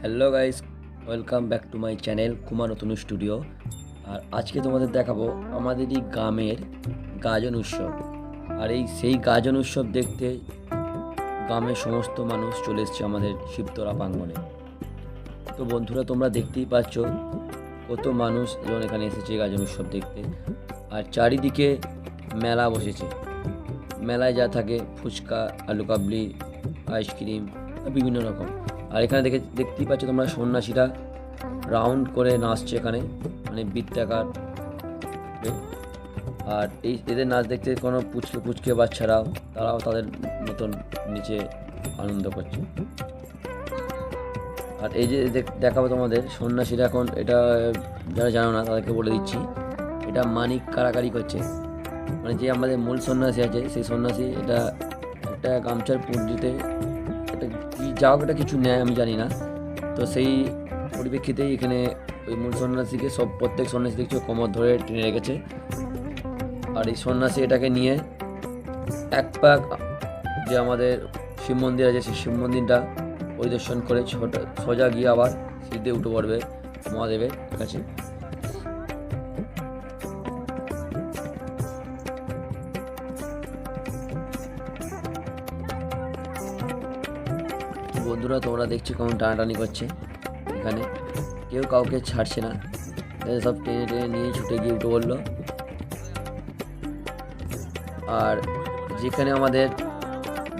Hello guys welcome back to my channel Kumar নতুন studio আর আজকে তোমাদের দেখাবো আমাদেরই গ্রামের গাজন উৎসব। আর এই সেই গাজন উৎসব দেখতে গ্রামের সমস্ত মানুষ চলে এসছে আমাদের শিবতলা প্রাঙ্গণে। তো বন্ধুরা, তোমরা দেখতেই পাচ্ছ কত মানুষ যেমন এখানে এসেছে গাজন উৎসব দেখতে। আর চারিদিকে মেলা বসেছে। মেলায় যা থাকে ফুচকা, আলু কাবলি আইসক্রিম বিভিন্ন রকম। আর এখানে দেখে দেখতেই পাচ্ছ তোমরা সন্ন্যাসীরা রাউন্ড করে নাচছে এখানে মানে বৃত্তাকার আর এই এদের নাচ দেখতে কোনো পুচকে পুচকে বাচ্চারাও, তারাও তাদের মতন নিচে আনন্দ করছে। আর এই যে দেখ- দেখাবো তোমাদের, সন্ন্যাসীরা এখন এটা, যারা জানো না তাদেরকে বলে দিচ্ছি, এটা মানিক কারাকারি করছে। মানে যে আমাদের মূল সন্ন্যাসী আছে, সেই সন্ন্যাসী এটা একটা গামছার পুঞ্জিতে একটা হোক একটা কিছু নেয় আমি জানি না। তো সেই পরিপ্রেক্ষিতেই এখানে ওই মূল সন্ন্যাসীকে সব প্রত্যেক সন্ন্যাসী দেখছ কোমর ধরে টেনে রেখেছে। আর এই সন্ন্যাসী এটাকে নিয়ে এক পাক যে আমাদের শিব মন্দির আছে, সেই শিব মন্দিরটা পরিদর্শন করে ছোট, সোজা গিয়ে আবার সিদ্ধে উঠে পড়বে মহাদেবের কাছে। বন্ধুরা, তোমরা দেখছি কেমন টানাটানি করছে এখানে। কেউ কাউকে ছাড়ছে না। সব টেনে টেনে নিয়ে ছুটে গিয়ে উঠে পড়ল। আর যেখানে আমাদের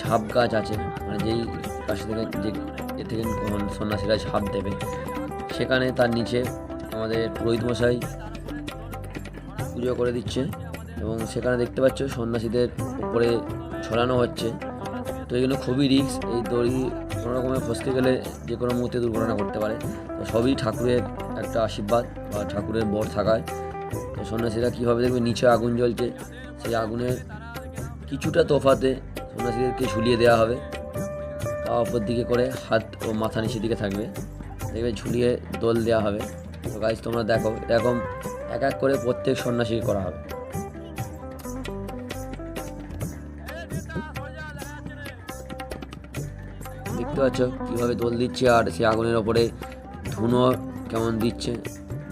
ঝাপ গাছ আছে মানে যেই গাছ থেকে যে এ থেকে সন্ন্যাসীরা ঝাপ দেবে, সেখানে তার নিচে আমাদের পুরোহিত মশাই পুজো করে দিচ্ছে এবং সেখানে দেখতে পাচ্ছ সন্ন্যাসীদের উপরে ছড়ানো হচ্ছে। তো এগুলো খুবই রিস্ক, এই দড়ি কোনো রকমের ফসকে গেলে যে কোনো মুহূর্তে দুর্ঘটনা ঘটতে পারে। তো সবই ঠাকুরের একটা আশীর্বাদ বা ঠাকুরের বর থাকায়। তো সন্ন্যাসীরা কীভাবে দেখবে? নিচে আগুন জ্বলছে। সেই আগুনের কিছুটা তোফাতে সন্ন্যাসীদেরকে ঝুলিয়ে দেওয়া হবে। তা অপর দিকে করে হাত ও মাথা নিচের দিকে থাকবে। দেখবে ঝুলিয়ে দোল দেওয়া হবে। তো গাইজ তোমরা দেখো। এরকম এক এক করে প্রত্যেক সন্ন্যাসী করা হবে। দেখতে পাচ্ছ কীভাবে দোল দিচ্ছে আর সেই আগুনের ওপরে ধুনো কেমন দিচ্ছে,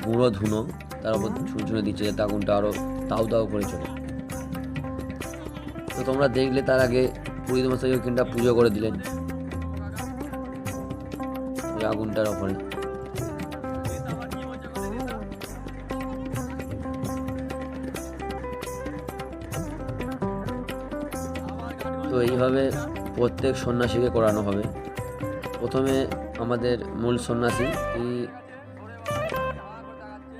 গুঁড়ো ধুনো, তার উপর ছুঁড়ে দিচ্ছে যাতে আগুনটা আরও তাও তাও করে চলে। তো তোমরা দেখলে তার আগে পুরীত মশাই কিনটা পুজো করে দিলেন। আগুনটার ওপরে। তো এইভাবে প্রত্যেক সন্ন্যাসীকে করানো হবে। প্রথমে আমাদের মূল সন্ন্যাসী তিনি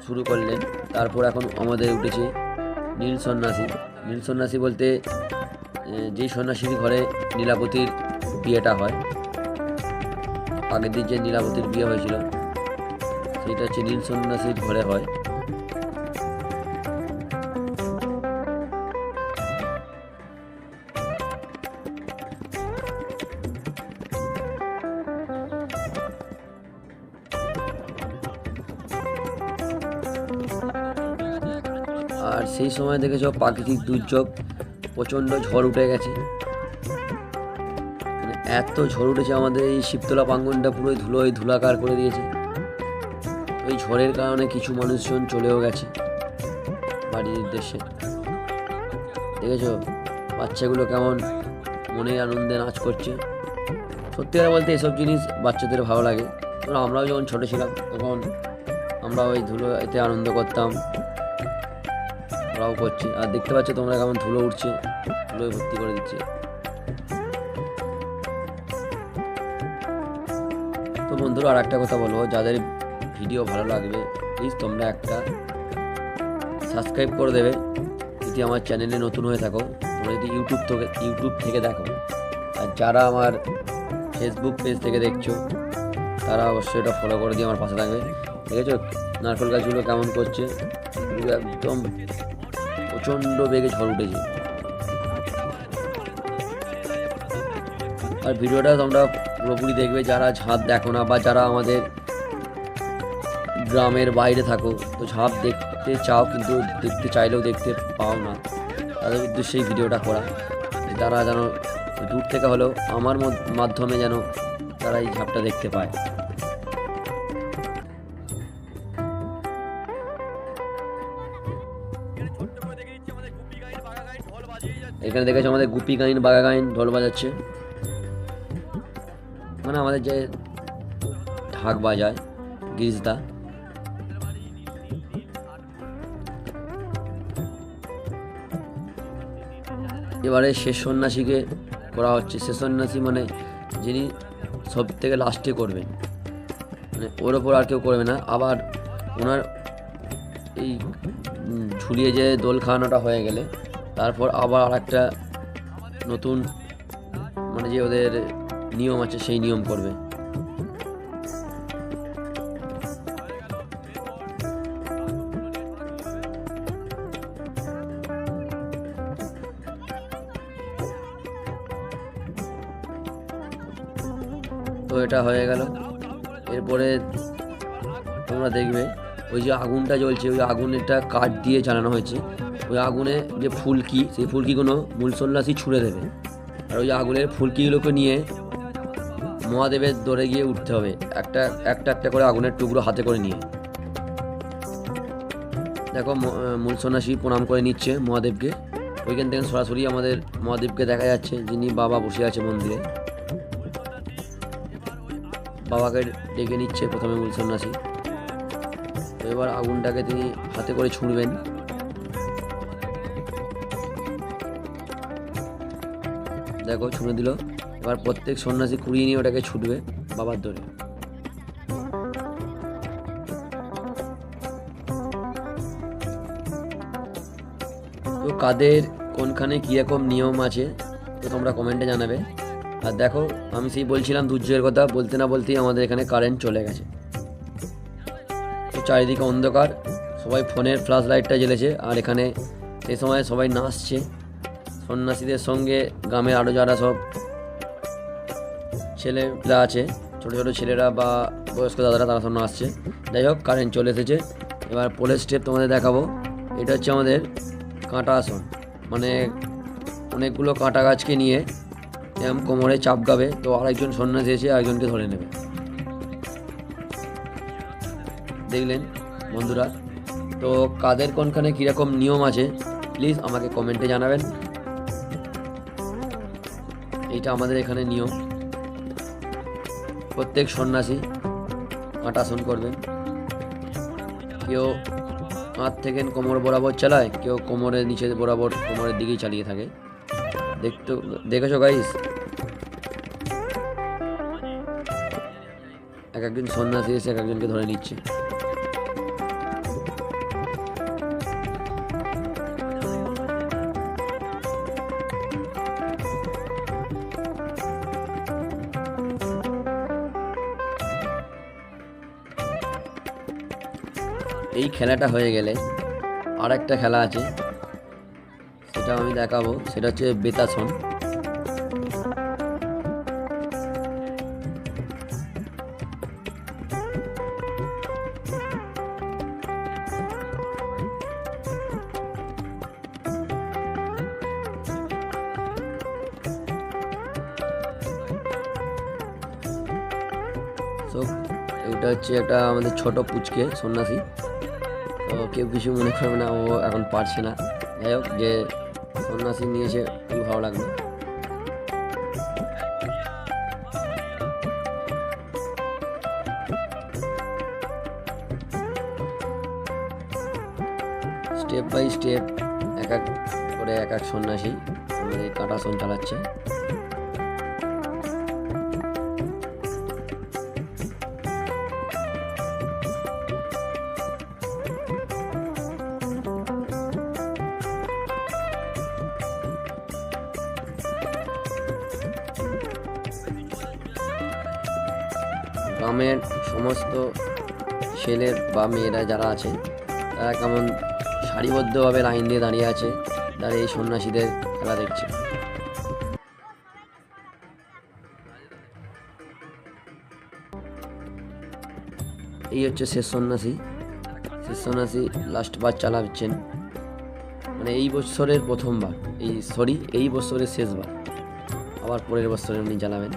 শুরু করলেন, তারপর এখন আমাদের উঠেছে নীল সন্ন্যাসী। নীল সন্ন্যাসী বলতে যেই সন্ন্যাসীর ঘরে নীলাবতীর বিয়েটা হয়, আগের দিন যে নীলাবতীর বিয়ে হয়েছিল সেটা হচ্ছে নীল সন্ন্যাসীর ঘরে হয়। সেই সময় দেখেছ প্রাকৃতিক দুর্যোগ, প্রচণ্ড ঝড় উঠে গেছে। মানে এত ঝড় উঠেছে আমাদের এই শিবতলা প্রাঙ্গনটা পুরো ধুলোয় ধুলাকার করে দিয়েছে। ওই ঝড়ের কারণে কিছু মানুষজন চলেও গেছে বাড়ির উদ্দেশ্যে। দেখেছ? বাচ্চাগুলো কেমন মনে আনন্দে নাচ করছে। সত্যি কথা বলতে এসব জিনিস বাচ্চাদের ভালো লাগে। আমরাও যখন ছোটো ছিলাম, তখন আমরা ওই ধুলো এতে আনন্দ করতাম। ওরাও করছে। আর দেখতে পাচ্ছ তোমরা কেমন ধুলো উঠছে ধুলোয় ভর্তি করে দিচ্ছে। তো বন্ধুরা আর একটা কথা বলব। যাদের ভিডিও ভালো লাগবে প্লিজ তোমরা একটা সাবস্ক্রাইব করে দেবে। যদি আমার চ্যানেলে নতুন হয়ে থাকো, তোমরা যদি ইউটিউব থেকে ইউটিউব থেকে দেখো, আর যারা আমার ফেসবুক পেজ থেকে দেখছ, তারা অবশ্যই এটা ফলো করে দিয়ে আমার পাশে থাকবে। ঠিক আছে নারকেল গাছগুলো কেমন করছে? একদম প্রচণ্ড বেগে ঝড় উঠেছে। আর ভিডিওটা তোমরা পুরোপুরি দেখবে, যারা ঝাঁপ দেখো না বা যারা আমাদের গ্রামের বাইরে থাকো, তো ঝাঁপ দেখতে চাও কিন্তু দেখতে চাইলেও দেখতে পাও না। তাদের উদ্দেশ্যে এই ভিডিওটা করা। তারা যেন দূর থেকে হলেও আমার মধ্য- মাধ্যমে যেন তারা এই ঝাঁপটা দেখতে পায়। এখানে দেখেছ আমাদের গুপি গাইন বাগা গাইন, ঢোল বাজাচ্ছে। মানে আমাদের যে ঢাক বাজায়, গিরিজদা। এবারে শেষ সন্ন্যাসীকে করা হচ্ছে। শেষ সন্ন্যাসী মানে যিনি সব থেকে লাস্টে করবেন। মানে ওর ওপর আর কেউ করবে না। আবার ওনার এই ঝুলিয়ে যে দোল খাওয়ানোটা হয়ে গেলে তারপর আবার আর একটা নতুন মানে যে ওদের নিয়ম আছে, সেই নিয়ম করবে। তো এটা হয়ে গেল। এরপরে তোমরা দেখবে, ওই যে আগুনটা জ্বলছে, ওই আগুনেরটা কাঠ দিয়ে জ্বালানো হয়েছে। ওই আগুনে যে ফুলকি, সেই ফুলকিগুলো মূল সন্ন্যাসী ছুঁড়ে দেবে। আর ওই আগুনের ফুলকিগুলোকে নিয়ে মহাদেবের দরে গিয়ে উঠতে হবে। একটা একটা একটা করে আগুনের টুকরো হাতে করে নিয়ে। দেখো মূল সন্ন্যাসী প্রণাম করে নিচ্ছে মহাদেবকে। ওইখান থেকে সরাসরি আমাদের মহাদেবকে দেখা যাচ্ছে, যিনি বাবা বসে আছে মন্দিরে। বাবাকে ডেকে নিচ্ছে প্রথমে মূল সন্ন্যাসী। এবার আগুনটাকে তিনি হাতে করে ছুঁড়বেন। দেখো, ছুঁড়ে দিল। এবার প্রত্যেক সন্ন্যাসী কুড়িয়ে নিয়ে ওটাকে ছুটবে বাবার ধরে তো কাদের কোনখানে কীরকম নিয়ম আছে, তো তোমরা কমেন্টে জানাবে। আর দেখো, আমি সেই বলছিলাম দুর্যোগের কথা, বলতে না বলতেই আমাদের এখানে কারেন্ট চলে গেছে। তো চারিদিকে অন্ধকার, সবাই ফোনের ফ্ল্যাশ লাইটটা জ্বেলেছে, আর এখানে সেই সময় সবাই নাচছে। সন্ন্যাসীদের সঙ্গে গ্রামের আরও যারা সব ছেলেরা আছে, ছোটো ছোটো ছেলেরা বা বয়স্ক দাদারা তারা সব আসছে। যাই হোক কারেন্ট চলে এসেছে। এবার পোলের স্টেপ তোমাদের দেখাবো। এটা হচ্ছে আমাদের কাঁটা আসন। মানে অনেকগুলো কাঁটা গাছকে নিয়ে এরম কোমরে চাপ গাবে, তো আরেকজন সন্ন্যাসী এসে আরেকজনকে ধরে নেবে। দেখলেন বন্ধুরা? তো কাদের কোনখানে কীরকম নিয়ম আছে প্লিজ আমাকে কমেন্টে জানাবেন। এইটা আমাদের এখানে নিয়ম। প্রত্যেক সন্ন্যাসী কাঁটাসন করবেন। কেউ কাঁধ থেকে কোমর বরাবর চালায়, কেউ কোমরের নিচে বরাবর কোমরের দিকেই চালিয়ে থাকে। দেখতে দেখেছ গাইস এক একজন সন্ন্যাসী এসে এক একজনকে ধরে নিচ্ছে। এই খেলাটা হয়ে গেলে আর একটা খেলা আছে। সেটা আমি দেখাবো। সেটা হচ্ছে বেতাসন। তো এটা হচ্ছে একটা আমাদের ছোট পুচকে সন্ন্যাসী। তো কেউ কিছু মনে করবে না, ও এখন পারছে না। যাই হোক, যে সন্ন্যাসী নিয়েছে খুবই ভালো লাগল। স্টেপ বাই স্টেপ এক এক করে এক এক সন্ন্যাসী আমাদের এই চালাচ্ছে। সমস্ত ছেলে বা মেয়েরা যারা আছে, তারা কেমন সারিবদ্ধভাবে লাইন দিয়ে দাঁড়িয়ে আছে, তারা এই সন্ন্যাসীদের খেলা দেখছে। এই হচ্ছে শেষ সন্ন্যাসী। শেষ সন্ন্যাসী লাস্ট বার চালাচ্ছেন। মানে এই বছরের প্রথমবার, এই সরি এই বছরের শেষবার। আবার পরের বছরে উনি চালাবেন।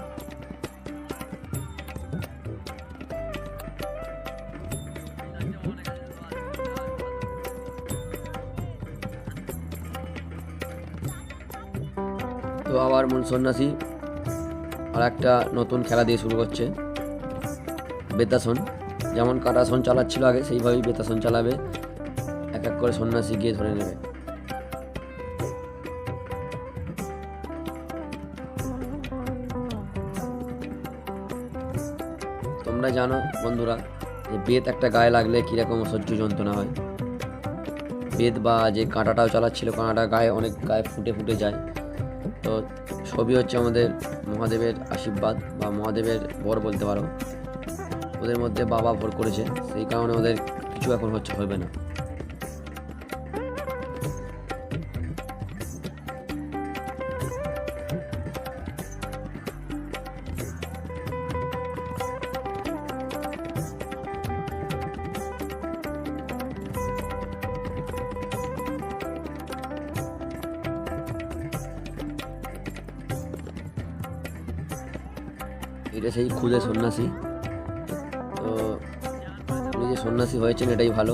আবার মূল সন্ন্যাসী আর একটা নতুন খেলা দিয়ে শুরু করছে, বেতাসন। যেমন কাটাসন চালাচ্ছিল আগে, সেইভাবেই বেতাসন চালাবে। এক এক করে সন্ন্যাসী গিয়ে ধরে নেবে। তোমরা জানো বন্ধুরা যে বেত একটা গায়ে লাগলে কীরকম অসহ্য যন্ত্রণা হয়। বেত বা যে কাঁটাটাও চালাচ্ছিল কাঁটাটা গায়ে অনেক গায়ে ফুটে ফুটে যায়। তো সবই হচ্ছে আমাদের মহাদেবের আশীর্বাদ বা মহাদেবের বর বলতে পারো। ওদের মধ্যে বাবা ভর করেছে, সেই কারণে ওদের কিছু এখন হচ্ছে হবে না। এটা সেই খুদে সন্ন্যাসী। তো উনি যে সন্ন্যাসী হয়েছেন, এটাই ভালো।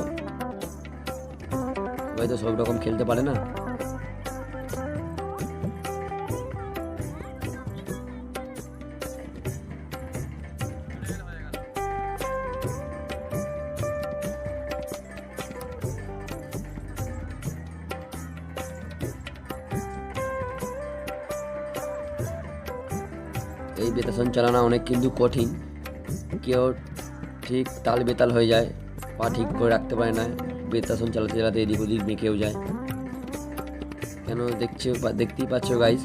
হয়তো সব রকম খেলতে পারে না। এই বেতাসন চালানো অনেক কিন্তু কঠিন। কেউ ঠিক তাল বেতাল হয়ে যায়, পা ঠিক করে রাখতে পারে না বেতাসন চালাতে চালাতে এদিক ওদিক বেঁকেও যায়। কেন দেখছে দেখতেই পাচ্ছ গাইস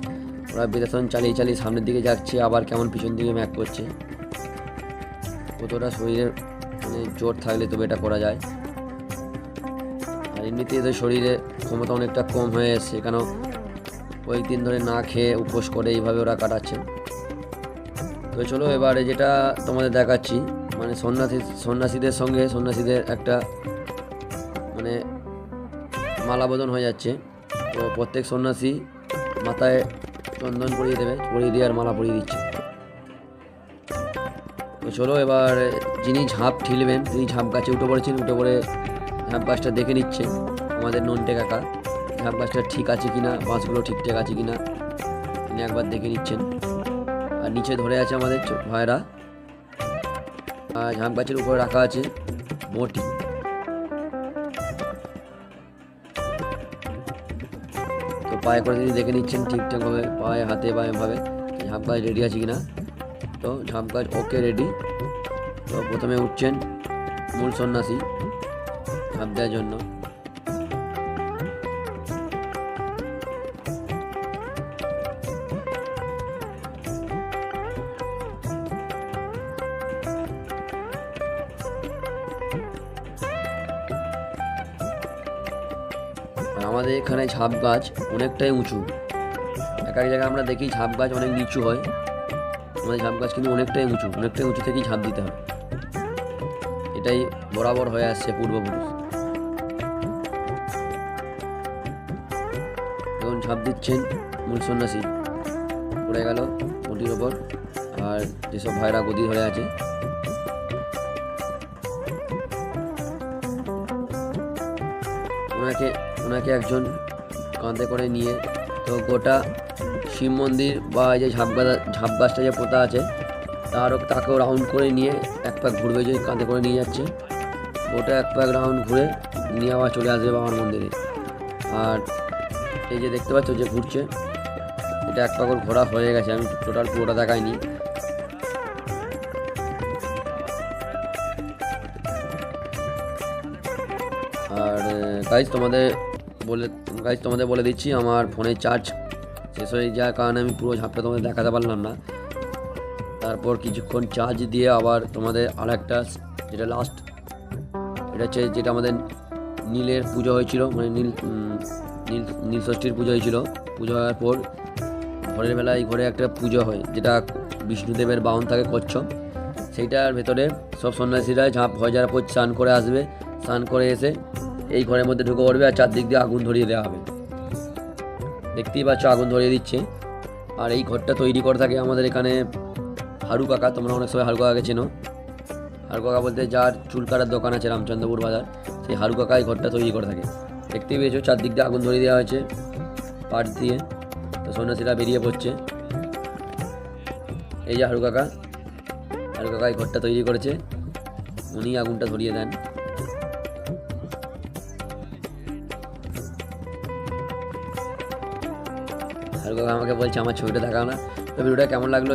ওরা বেতাসন চালিয়ে চালিয়ে সামনের দিকে যাচ্ছে, আবার কেমন পিছন দিকে ম্যাক করছে। কতটা শরীরের মানে জোর থাকলে তবে এটা করা যায়। আর এমনিতে এদের শরীরে ক্ষমতা অনেকটা কম হয়ে এসছে, কেন কয়েকদিন ধরে না খেয়ে উপোস করে এইভাবে ওরা কাটাচ্ছে তো চলো এবারে যেটা তোমাদের দেখাচ্ছি মানে সন্ন্যাসী, সন্ন্যাসীদের সঙ্গে সন্ন্যাসীদের একটা মানে মালাবদন হয়ে যাচ্ছে। তো প্রত্যেক সন্ন্যাসী মাথায় চন্দন পরিয়ে দেবে, পরিয়ে দিয়ে আর মালা পরিয়ে দিচ্ছে। তো চলো এবার যিনি ঝাঁপ ঠিলবেন, তিনি ঝাঁপ গাছে উঠে পড়েছেন, উঠে পড়ে ঝাঁপ গাছটা দেখে নিচ্ছে আমাদের নন্টে কাকা। ঝাঁপ গাছটা ঠিক আছে কিনা, বাঁশগুলো ঠিকঠাক আছে কিনা তিনি একবার দেখে নিচ্ছেন। নিচে ধরে আছে আমাদের ভাইরা। আর ঝাঁপ গাছের উপরে রাখা আছে বটি। তো পায়ে করে তিনি দেখে নিচ্ছেন ঠিকঠাকভাবে পায়ে, হাতে বা এভাবে ঝাঁপ গাছ রেডি আছে কিনা? তো ঝাঁপ গাছ ওকে রেডি তো প্রথমে উঠছেন মূল সন্ন্যাসী ঝাঁপ দেওয়ার জন্য। এখানে ঝাপ গাছ অনেকটাই উঁচু। এক এক জায়গায় আমরা দেখি ঝাপ গাছ অনেক নিচু হয়। আমাদের ঝাপ গাছ কিন্তু অনেকটাই উঁচু অনেকটাই উঁচু থেকেই ঝাঁপ দিতে হয়। এটাই বরাবর হয়ে আসছে পূর্বপুরুষ। এখন ঝাঁপ দিচ্ছেন মূল সন্ন্যাসী। পড়ে গেল মুটির ওপর, আর যেসব ভাইরা গদি ধরে আছে ওনাকে একজন কাঁধে করে নিয়ে, তো গোটা শিব মন্দির বা এই যে ঝাপ গাছ ঝাপ গাছটা যে পোতা আছে, তারও তাকেও রাউন্ড করে নিয়ে এক পাক ঘুরবে যে কাঁধে করে নিয়ে যাচ্ছে। গোটা এক পাক রাউন্ড ঘুরে নিয়ে আবার চলে আসবে বাবার মন্দিরে। আর এই যে দেখতে পাচ্ছ যে ঘুরছে, এটা এক পাক ঘোরা হয়ে গেছে, আমি টোটাল পুরোটা দেখাইনি। আর গাইজ তোমাদের বলে গাইজ তোমাদের বলে দিচ্ছি, আমার ফোনে চার্জ শেষ হয়ে যাওয়ার কারণে আমি পুরো ঝাপটা তোমাদের দেখাতে পারলাম না। তারপর কিছুক্ষণ চার্জ দিয়ে আবার তোমাদের আর একটা যেটা লাস্ট এটা হচ্ছে যেটা আমাদের নীলের পুজো হয়েছিল মানে নীল নীল নীল ষষ্ঠীর পুজো হয়েছিল। পুজো হওয়ার পর ঘরের বেলায় ঘরে একটা পুজো হয়, যেটা বিষ্ণুদেবের বাহন থাকে কচ্ছপ। সেইটার ভেতরে সব সন্ন্যাসীরা ঝাঁপ হয়ে যাওয়ার পর স্নান করে আসবে। স্নান করে এসে এই ঘরের মধ্যে ঢুকে পড়বে আর চারদিক দিয়ে আগুন ধরিয়ে দেওয়া হবে। দেখতেই পাচ্ছ আগুন ধরিয়ে দিচ্ছে। আর এই ঘরটা তৈরি করে থাকে আমাদের এখানে হারু কাকা, তোমরা অনেক সময় হারু কাকাকে চেনো। হারু কাকা বলতে যার চুল কাটার দোকান আছে রামচন্দ্রপুর বাজার, সেই হারু কাকা এই ঘরটা তৈরি করে থাকে। দেখতেই পেয়েছ চারদিক দিয়ে আগুন ধরিয়ে দেওয়া হয়েছে পাট দিয়ে। তো সন্ন্যাসীরা বেরিয়ে পড়ছে। এই যে হারু কাকা হারু কাকা এই ঘরটা তৈরি করেছে। উনি আগুনটা ধরিয়ে দেন। আমাকে বলছে আমার ছবিটা দেখাও না। তো ভিডিওটা কেমন লাগল